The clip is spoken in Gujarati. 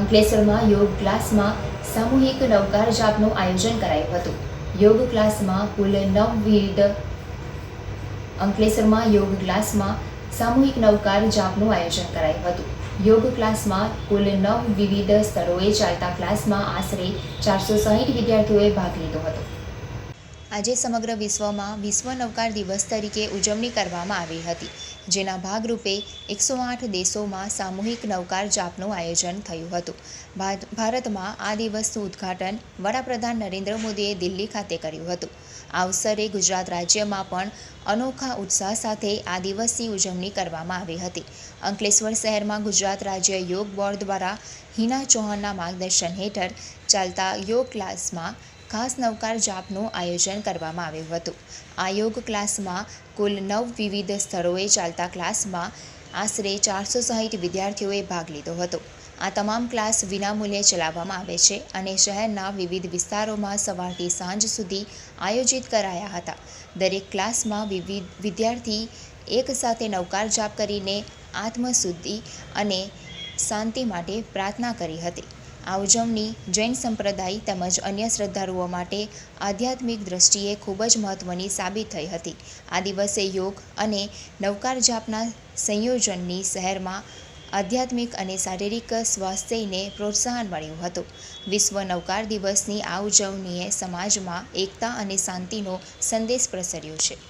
અંકલેશ્વરમાં યોગ ક્લાસમાં સામૂહિક નવકાર જાપનું આયોજન કરાયું હતું. યોગ ક્લાસમાં કુલ નવ વિવિધ અંકલેશ્વરમાં યોગ ક્લાસમાં સામૂહિક નવકાર જાપનું આયોજન કરાયું હતું. યોગ ક્લાસમાં કુલ નવ વિવિધ સ્થળોએ ચાલતા ક્લાસમાં આશરે ચારસો સાહીઠ વિદ્યાર્થીઓએ ભાગ લીધો હતો. આજે સમગ્ર વિશ્વમાં વિશ્વ નવકાર દિવસ તરીકે ઉજવણી કરવામાં આવી હતી, જેના ભાગરૂપે એકસો આઠ દેશોમાં સામૂહિક નવકાર જાપનું આયોજન થયું હતું. ભાર- ભારતમાં આ દિવસનું ઉદ્ઘાટન વડાપ્રધાન નરેન્દ્ર મોદીએ દિલ્હી ખાતે કર્યું હતું. આ અવસરે ગુજરાત રાજ્યમાં પણ અનોખા ઉત્સાહ સાથે આ દિવસની ઉજવણી કરવામાં આવી હતી. અંકલેશ્વર શહેરમાં ગુજરાત રાજ્ય યોગ બોર્ડ દ્વારા હિના ચૌહાણના માર્ગદર્શન હેઠળ ચાલતા યોગ ક્લાસમાં ખાસ નવકાર જાપનું આયોજન કરવામાં આવ્યું હતું. આ યોગ ક્લાસમાં કુલ નવ વિવિધ સ્થળોએ ચાલતા ક્લાસમાં આશરે ચારસો સાહીઠ વિદ્યાર્થીઓએ ભાગ લીધો હતો. આ તમામ ક્લાસ વિનામૂલ્યે ચલાવવામાં આવે છે અને શહેરના વિવિધ વિસ્તારોમાં સવારથી સાંજ સુધી આયોજિત કરાયા હતા. દરેક ક્લાસમાં વિવિધ વિદ્યાર્થી એકસાથે નવકાર જાપ કરીને આત્મશુદ્ધિ અને શાંતિ માટે પ્રાર્થના કરી હતી. આ ઉજવણી જૈન સંપ્રદાય તેમજ અન્ય શ્રદ્ધાળુઓ માટે આધ્યાત્મિક દ્રષ્ટિએ ખૂબ જ મહત્ત્વની સાબિત થઈ હતી. આ દિવસે યોગ અને નવકાર જાપના સંયોજનની શહેરમાં આધ્યાત્મિક અને શારીરિક સ્વાસ્થ્યને પ્રોત્સાહન મળ્યું હતું. વિશ્વ નવકાર દિવસની આ ઉજવણીએ સમાજમાં એકતા અને શાંતિનો સંદેશ પ્રસર્યો છે.